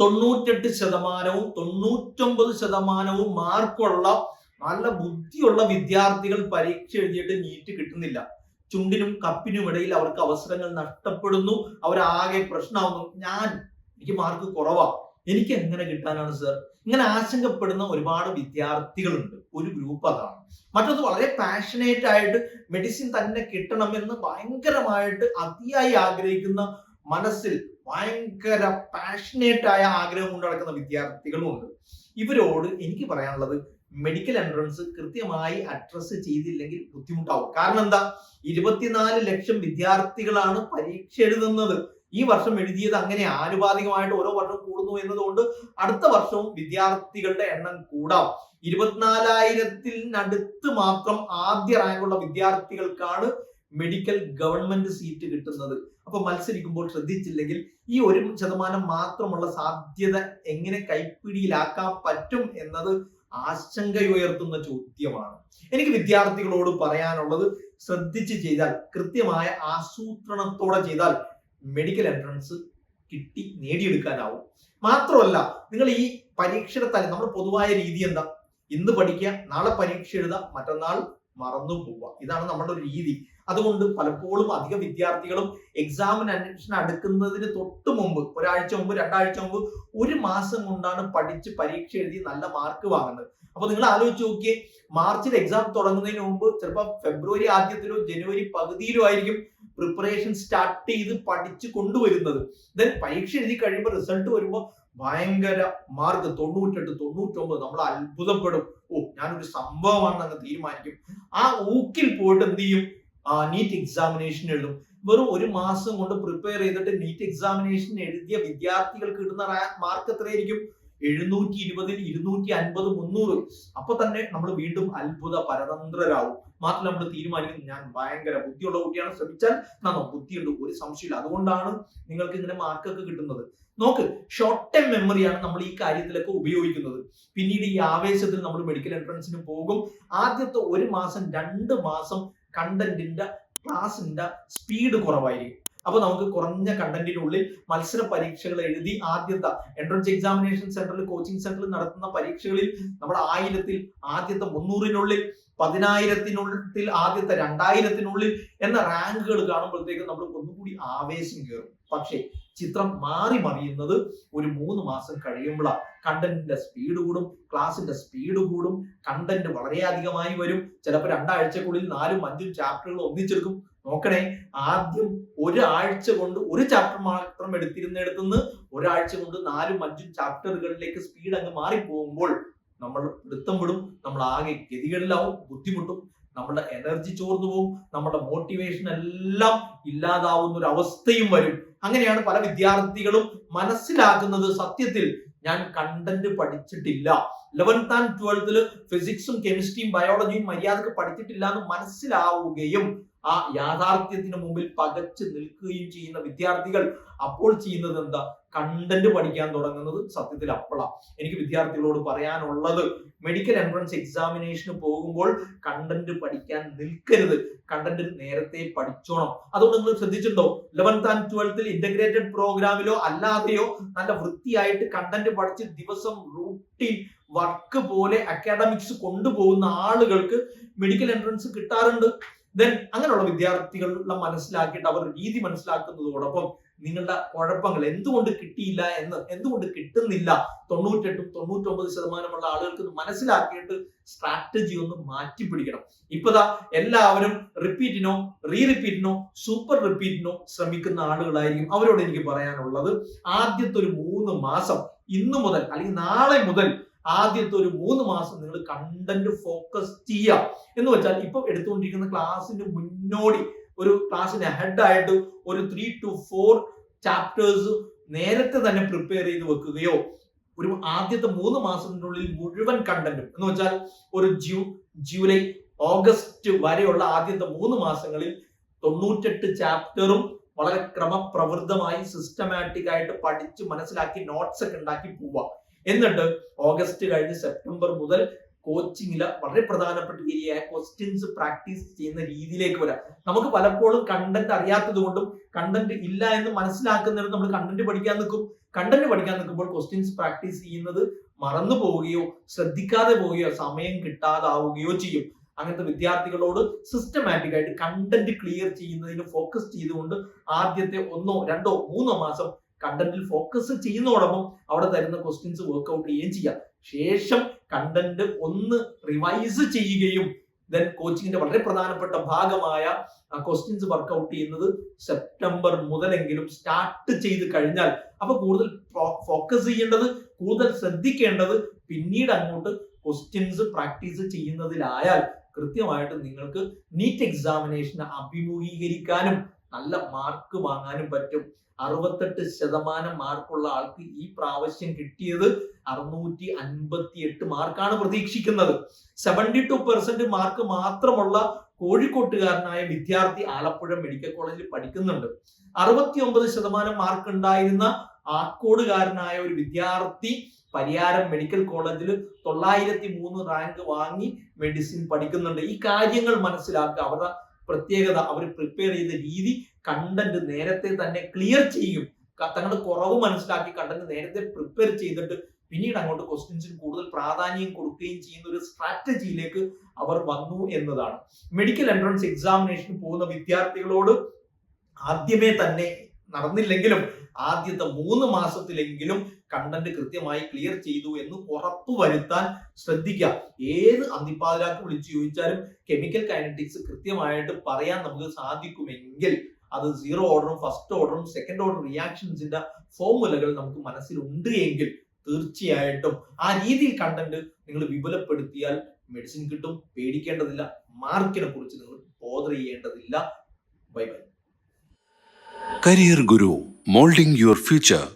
തൊണ്ണൂറ്റെട്ട് ശതമാനവും തൊണ്ണൂറ്റൊമ്പത് ശതമാനവും മാർക്കുള്ള നല്ല ബുദ്ധിയുള്ള വിദ്യാർത്ഥികൾ പരീക്ഷ എഴുതിയിട്ട് നീറ്റ് കിട്ടുന്നില്ല. ചുണ്ടിനും കപ്പിനും ഇടയിൽ അവർക്ക് അവസരങ്ങൾ നഷ്ടപ്പെടുന്നു. അവരാകെ പ്രശ്നമാവുന്നു. ഞാൻ എനിക്ക് മാർക്ക് കുറവാ. എനിക്ക് എങ്ങനെ കിട്ടാനാണ് സർ ഇങ്ങനെ ആശങ്കപ്പെടുന്ന ഒരുപാട് വിദ്യാർത്ഥികളുണ്ട്. ഒരു ഗ്രൂപ്പ് അതാണ്. മറ്റൊന്ന് വളരെ പാഷനേറ്റ് ആയിട്ട് മെഡിസിൻ തന്നെ കിട്ടണമെന്ന് ഭയങ്കരമായിട്ട് അതിയായി ആഗ്രഹിക്കുന്ന മനസ്സിൽ ഭയങ്കര പാഷനേറ്റ് ആയ ആഗ്രഹം കൊണ്ട് നടക്കുന്ന വിദ്യാർത്ഥികളും ഉണ്ട് ഇവരോട് എനിക്ക് പറയാനുള്ളത് മെഡിക്കൽ എൻട്രൻസ് കൃത്യമായി അഡ്രസ്സ് ചെയ്തില്ലെങ്കിൽ ബുദ്ധിമുട്ടാവും. കാരണം എന്താ? ഇരുപത്തിനാല് ലക്ഷം വിദ്യാർത്ഥികളാണ് പരീക്ഷ എഴുതുന്നത്. ഈ വർഷം എഴുതിയത് അങ്ങനെ ആനുപാതികമായിട്ട് ഓരോ വർഷം കൂടുന്നു എന്നതുകൊണ്ട് അടുത്ത വർഷവും വിദ്യാർത്ഥികളുടെ എണ്ണം കൂടാം. ഇരുപത്തിനാലായിരത്തിനടുത്ത് മാത്രം ആദ്യ റാങ്കുള്ള വിദ്യാർത്ഥികൾക്കാണ് മെഡിക്കൽ ഗവൺമെന്റ് സീറ്റ് കിട്ടുന്നത്. അപ്പൊ മത്സരിക്കുമ്പോൾ ശ്രദ്ധിച്ചില്ലെങ്കിൽ ഈ ഒരു ശതമാനം മാത്രമുള്ള സാധ്യത എങ്ങനെ കൈപ്പിടിയിലാക്കാൻ പറ്റും എന്നത് ആശങ്കയുയർത്തുന്ന ചോദ്യമാണ്. എനിക്ക് വിദ്യാർത്ഥികളോട് പറയാനുള്ളത് ശ്രദ്ധിച്ച് ചെയ്താൽ കൃത്യമായ ആസൂത്രണത്തോടെ ചെയ്താൽ മെഡിക്കൽ എൻട്രൻസ് കിട്ടി നേടിയെടുക്കാനാവും. മാത്രമല്ല നിങ്ങൾ ഈ പരീക്ഷയുടെ തലം നമ്മുടെ പൊതുവായ രീതി എന്താ? ഇന്ന് പഠിക്കുക നാളെ പരീക്ഷ എഴുതാം മറ്റന്നാൾ മറന്നു പോവുക ഇതാണ് നമ്മുടെ ഒരു രീതി. അതുകൊണ്ട് പലപ്പോഴും അധിക വിദ്യാർത്ഥികളും എക്സാമിന് അഡ്മിഷൻ അടുക്കുന്നതിന് തൊട്ട് മുമ്പ് ഒരാഴ്ച മുമ്പ് രണ്ടാഴ്ച മുമ്പ് ഒരു മാസം കൊണ്ടാണ് പഠിച്ച് പരീക്ഷ എഴുതി നല്ല മാർക്ക് വാങ്ങുന്നത്. അപ്പൊ നിങ്ങൾ ആലോചിച്ച് നോക്കിയേ മാർച്ചിൽ എക്സാം തുടങ്ങുന്നതിന് മുമ്പ് ചിലപ്പോൾ ഫെബ്രുവരി ആദ്യത്തിലോ ജനുവരി പകുതിയിലോ ആയിരിക്കും പ്രിപ്പറേഷൻ സ്റ്റാർട്ട് ചെയ്ത് പഠിച്ച് കൊണ്ടുവരുന്നത്. ദെൻ പരീക്ഷ എഴുതി കഴിയുമ്പോൾ റിസൾട്ട് വരുമ്പോൾ ഭയങ്കര മാർക്ക് തൊണ്ണൂറ്റെട്ട് തൊണ്ണൂറ്റൊമ്പത് നമ്മൾ അത്ഭുതപ്പെടും. ഓ ഞാനൊരു സംഭവമാണെന്ന് അങ്ങ് തീരുമാനിക്കും. ആ ഊക്കിൽ പോയിട്ട് എന്ത് ചെയ്യും? നീറ്റ് എക്സാമിനേഷൻ എഴുതും. വെറും ഒരു മാസം കൊണ്ട് പ്രിപ്പയർ ചെയ്തിട്ട് നീറ്റ് എക്സാമിനേഷൻ എഴുതിയ വിദ്യാർത്ഥികൾക്ക് കിട്ടുന്ന മാർക്ക് എത്രയായിരിക്കും? എഴുന്നൂറ്റി ഇരുപതിൽ ഇരുന്നൂറ്റി അൻപത് മുന്നൂറ്. അപ്പൊ തന്നെ നമ്മൾ വീണ്ടും അത്ഭുത പരതന്ത്രരാകും മാത്രം നമ്മൾ തീരുമാനിക്കും ഞാൻ ഭയങ്കര ബുദ്ധിയുള്ള കുട്ടിയാണ്. ശ്രമിച്ചാൽ നന്നോ ബുദ്ധിയുണ്ട് ഒരു സംശയമില്ല. അതുകൊണ്ടാണ് നിങ്ങൾക്ക് ഇങ്ങനെ മാർക്കൊക്കെ കിട്ടുന്നത്. നോക്ക് ഷോർട്ട് ടൈം മെമ്മറിയാണ് നമ്മൾ ഈ കാര്യത്തിലൊക്കെ ഉപയോഗിക്കുന്നത്. പിന്നീട് ഈ ആവേശത്തിൽ നമ്മൾ മെഡിക്കൽ എൻട്രൻസിന് പോകും. ആദ്യത്തെ ഒരു മാസം രണ്ട് മാസം കണ്ടന്റിന്റെ ക്ലാസിന്റെ സ്പീഡ് കുറവായിരിക്കും. അപ്പൊ നമുക്ക് കുറഞ്ഞ കണ്ടന്റിനുള്ളിൽ മത്സര പരീക്ഷകൾ എഴുതി ആദ്യത്തെ എൻട്രൻസ് എക്സാമിനേഷൻ സെന്ററിൽ കോച്ചിങ് സെന്ററിൽ നടത്തുന്ന പരീക്ഷകളിൽ നമ്മുടെ ആയിരത്തിൽ ആദ്യത്തെ മുന്നൂറിനുള്ളിൽ പതിനായിരത്തിനുള്ളിൽ ആദ്യത്തെ രണ്ടായിരത്തിനുള്ളിൽ എന്ന റാങ്കുകൾ കാണുമ്പോഴത്തേക്കും നമ്മൾ ഒന്നുകൂടി ആവേശം കയറും. പക്ഷേ ചിത്രം മാറി മറിയുന്നത് ഒരു മൂന്ന് മാസം കഴിയുമ്പോഴാണ് കണ്ടന്റിന്റെ സ്പീഡ് കൂടും ക്ലാസിന്റെ സ്പീഡ് കൂടും കണ്ടന്റ് വളരെയധികമായി വരും. ചിലപ്പോൾ രണ്ടാഴ്ചക്കുള്ളിൽ നാലും അഞ്ചും ചാപ്റ്ററുകൾ ഒന്നിച്ചെടുക്കും. നോക്കണേ ആദ്യം ഒരാഴ്ച കൊണ്ട് ഒരു ചാപ്റ്റർ മാത്രം എടുത്തിരുന്നിടത്തുനിന്ന് ഒരാഴ്ച കൊണ്ട് നാലും അഞ്ചും ചാപ്റ്ററുകളിലേക്ക് സ്പീഡ് അങ്ങ് മാറിപ്പോകുമ്പോൾ നമ്മൾ വൃത്തം വിടും. നമ്മൾ ആകെ ഗതികളിലാവും ബുദ്ധിമുട്ടും നമ്മുടെ എനർജി ചോർന്നു പോകും നമ്മുടെ മോട്ടിവേഷൻ എല്ലാം ഇല്ലാതാവുന്ന ഒരു അവസ്ഥയും വരും. അങ്ങനെയാണ് പല വിദ്യാർത്ഥികളും മനസ്സിലാക്കുന്നത്. സത്യത്തിൽ ഞാൻ കണ്ടന്റ് പഠിച്ചിട്ടില്ല. ലെവൻത്ത് ആൻഡ് ട്വൽത്തിൽ ഫിസിക്സും കെമിസ്ട്രിയും ബയോളജിയും മര്യാദയ്ക്ക് പഠിച്ചിട്ടില്ല എന്ന് മനസ്സിലാവുകയും ആ യാഥാർത്ഥ്യത്തിന് മുമ്പിൽ പകച്ചു നിൽക്കുകയും ചെയ്യുന്ന വിദ്യാർത്ഥികൾ അപ്പോൾ ചെയ്യുന്നത് എന്താ? കണ്ടന്റ് പഠിക്കാൻ തുടങ്ങുന്നത് സത്യത്തിൽ അപ്പോഴാണ് എനിക്ക് വിദ്യാർത്ഥികളോട് പറയാനുള്ളത് മെഡിക്കൽ എൻട്രൻസ് എക്സാമിനേഷന് പോകുമ്പോൾ കണ്ടന്റ് പഠിക്കാൻ നിൽക്കരുത്. കണ്ടന്റ് നേരത്തെ പഠിച്ചോണം. അതുകൊണ്ട് നിങ്ങൾ ശ്രദ്ധിച്ചിട്ടുണ്ടോ? ലെവൻത്ത് ആൻഡ് ട്വൽത്തിൽ ഇന്റഗ്രേറ്റഡ് പ്രോഗ്രാമിലോ അല്ലാതെയോ നല്ല വൃത്തിയായിട്ട് കണ്ടന്റ് പഠിച്ച് ദിവസം റൂട്ടീൻ വർക്ക് പോലെ അക്കാഡമിക്സ് കൊണ്ടുപോകുന്ന ആളുകൾക്ക് മെഡിക്കൽ എൻട്രൻസ് കിട്ടാറുണ്ട്. ദെൻ അങ്ങനെയുള്ള വിദ്യാർത്ഥികളുള്ള മനസ്സിലാക്കിയിട്ട് അവർ രീതി മനസ്സിലാക്കുന്നതോടൊപ്പം നിങ്ങളുടെ കുഴപ്പങ്ങൾ എന്തുകൊണ്ട് കിട്ടിയില്ല എന്ന് എന്തുകൊണ്ട് കിട്ടുന്നില്ല? തൊണ്ണൂറ്റെട്ടും തൊണ്ണൂറ്റൊമ്പത് ശതമാനമുള്ള ആളുകൾക്ക് മനസ്സിലാക്കിയിട്ട് സ്ട്രാറ്റജി ഒന്ന് മാറ്റി പിടിക്കണം. ഇപ്പതാ എല്ലാവരും റിപ്പീറ്റിനോ റീ റിപ്പീറ്റിനോ സൂപ്പർ റിപ്പീറ്റിനോ ശ്രമിക്കുന്ന ആളുകളായിരിക്കും അവരോട് എനിക്ക് പറയാനുള്ളത്. ആദ്യത്തെ ഒരു മൂന്ന് മാസം ഇന്നു മുതൽ അല്ലെങ്കിൽ നാളെ മുതൽ ആദ്യത്തെ ഒരു മൂന്ന് മാസം നിങ്ങൾ കണ്ടന്റ് ഫോക്കസ് ചെയ്യുക. എന്ന് വെച്ചാൽ ഇപ്പൊ എടുത്തുകൊണ്ടിരിക്കുന്ന ക്ലാസ്സിന് മുന്നോടി ഒരു ക്ലാസ്സിന് ഹെഡ് ആയിട്ട് ഒരു ത്രീ ടു ഫോർ ചാപ്റ്റേഴ്സ് നേരത്തെ തന്നെ പ്രിപ്പയർ ചെയ്ത് വെക്കുകയോ ഒരു ആദ്യത്തെ മൂന്ന് മാസത്തിനുള്ളിൽ മുഴുവൻ കണ്ടന്റും എന്ന് വെച്ചാൽ ഒരു ജൂ ജൂലൈ ഓഗസ്റ്റ് വരെയുള്ള ആദ്യത്തെ മൂന്ന് മാസങ്ങളിൽ തൊണ്ണൂറ്റെട്ട് ചാപ്റ്ററും വളരെ ക്രമപ്രവൃത്തമായി സിസ്റ്റമാറ്റിക് ആയിട്ട് പഠിച്ച് മനസ്സിലാക്കി നോട്ട്സ് ഒക്കെ ഉണ്ടാക്കി പോവുക. എന്നിട്ട് ഓഗസ്റ്റ് കഴിഞ്ഞ് സെപ്റ്റംബർ മുതൽ കോച്ചിങ്ങിൽ വളരെ പ്രധാനപ്പെട്ട ഏരിയയായ ക്വസ്റ്റ്യൻസ് പ്രാക്ടീസ് ചെയ്യുന്ന രീതിയിലേക്ക് വരാം. നമുക്ക് പലപ്പോഴും കണ്ടന്റ് അറിയാത്തത് കൊണ്ടും കണ്ടന്റ് ഇല്ല എന്ന് മനസ്സിലാക്കുന്നിടത്ത് നമ്മൾ കണ്ടന്റ് പഠിക്കാൻ നിൽക്കും. കണ്ടന്റ് പഠിക്കാൻ നിൽക്കുമ്പോൾ ക്വസ്റ്റ്യൻസ് പ്രാക്ടീസ് ചെയ്യുന്നത് മറന്നു പോവുകയോ ശ്രദ്ധിക്കാതെ പോവുകയോ സമയം കിട്ടാതാവുകയോ ചെയ്യും. അങ്ങനത്തെ വിദ്യാർത്ഥികളോട് സിസ്റ്റമാറ്റിക് ആയിട്ട് കണ്ടന്റ് ക്ലിയർ ചെയ്യുന്നതിന് ഫോക്കസ് ചെയ്തുകൊണ്ട് ആദ്യത്തെ ഒന്നോ രണ്ടോ മൂന്നോ മാസം കണ്ടന്റിൽ ഫോക്കസ് ചെയ്യുന്നതോടൊപ്പം അവിടെ തരുന്ന ക്വസ്റ്റ്യൻസ് വർക്ക്ഔട്ട് ചെയ്യുകയും ചെയ്യാം. ശേഷം കണ്ടന്റ് ഒന്ന് റിവൈസ് ചെയ്യുകയും ദെൻ കോച്ചിങ്ങിന്റെ വളരെ പ്രധാനപ്പെട്ട ഭാഗമായ ക്വസ്റ്റ്യൻസ് വർക്ക്ഔട്ട് ചെയ്യുന്നത് സെപ്റ്റംബർ മുതലെങ്കിലും സ്റ്റാർട്ട് ചെയ്ത് കഴിഞ്ഞാൽ അപ്പൊ കൂടുതൽ ഫോക്കസ് ചെയ്യേണ്ടത് കൂടുതൽ ശ്രദ്ധിക്കേണ്ടത് പിന്നീട് അങ്ങോട്ട് ക്വസ്റ്റ്യൻസ് പ്രാക്ടീസ് ചെയ്യുന്നതിലായാൽ കൃത്യമായിട്ട് നിങ്ങൾക്ക് നീറ്റ് എക്സാമിനേഷൻ അഭിമുഖീകരിക്കാനും നല്ല മാർക്ക് വാങ്ങാനും പറ്റും. അറുപത്തെട്ട് ശതമാനം മാർക്കുള്ള ആൾക്ക് ഈ പ്രാവശ്യം കിട്ടിയത് അറുന്നൂറ്റി അൻപത്തി എട്ട് മാർക്കാണ് പ്രതീക്ഷിക്കുന്നത്. സെവന്റി ടു പെർസെന്റ് മാർക്ക് മാത്രമുള്ള കോഴിക്കോട്ടുകാരനായ വിദ്യാർത്ഥി ആലപ്പുഴ മെഡിക്കൽ കോളേജിൽ പഠിക്കുന്നുണ്ട്. അറുപത്തി ഒമ്പത് ശതമാനം മാർക്ക് ഉണ്ടായിരുന്ന ആക്കോടുകാരനായ ഒരു വിദ്യാർത്ഥി പരിയാരം മെഡിക്കൽ കോളേജിൽ തൊള്ളായിരത്തി മൂന്ന് റാങ്ക് വാങ്ങി മെഡിസിൻ പഠിക്കുന്നുണ്ട്. ഈ കാര്യങ്ങൾ മനസ്സിലാക്കുക. അവരുടെ പ്രത്യേകത അവർ പ്രിപ്പയർ ചെയ്ത രീതി കണ്ടന്റ് നേരത്തെ തന്നെ ക്ലിയർ ചെയ്യും. തങ്ങളുടെ കുറവ് മനസ്സിലാക്കി കണ്ടന്റ് നേരത്തെ പ്രിപ്പയർ ചെയ്തിട്ട് പിന്നീട് അങ്ങോട്ട് ക്വസ്റ്റ്യൻസിന് കൂടുതൽ പ്രാധാന്യം കൊടുക്കുകയും ചെയ്യുന്ന ഒരു സ്ട്രാറ്റജിയിലേക്ക് അവർ വന്നു എന്നതാണ്. മെഡിക്കൽ എൻട്രൻസ് എക്സാമിനേഷൻ പോകുന്ന വിദ്യാർത്ഥികളോട് ആദ്യമേ തന്നെ നടന്നില്ലെങ്കിലും ആദ്യത്തെ മൂന്ന് മാസത്തിലെങ്കിലും കണ്ടന്റ് കൃത്യമായി ക്ലിയർ ചെയ്തു എന്ന് ഉറപ്പു വരുത്താൻ ശ്രദ്ധിക്കുക. ഏത് അന്തിപ്പാതിരാക്ക് വിളിച്ചു ചോദിച്ചാലും കെമിക്കൽ കൈനറ്റിക്സ് കൃത്യമായിട്ട് പറയാൻ നമുക്ക് സാധിക്കുമെങ്കിൽ അത് സീറോ ഓർഡറും ഫസ്റ്റ് ഓർഡറും സെക്കൻഡ് ഓർഡർ റിയാക്ഷൻസിന്റെ ഫോർമുലകൾ നമുക്ക് മനസ്സിലുണ്ട് എങ്കിൽ തീർച്ചയായിട്ടും ആ രീതിയിൽ കണ്ടന്റ് നിങ്ങൾ വിപുലപ്പെടുത്തിയാൽ മെഡിസിൻ കിട്ടും പേടിക്കേണ്ടതില്ല മാർക്കിനെ കുറിച്ച് നിങ്ങൾ ബോധർ ചെയ്യേണ്ടതില്ല. Bye bye Career Guru, molding your future.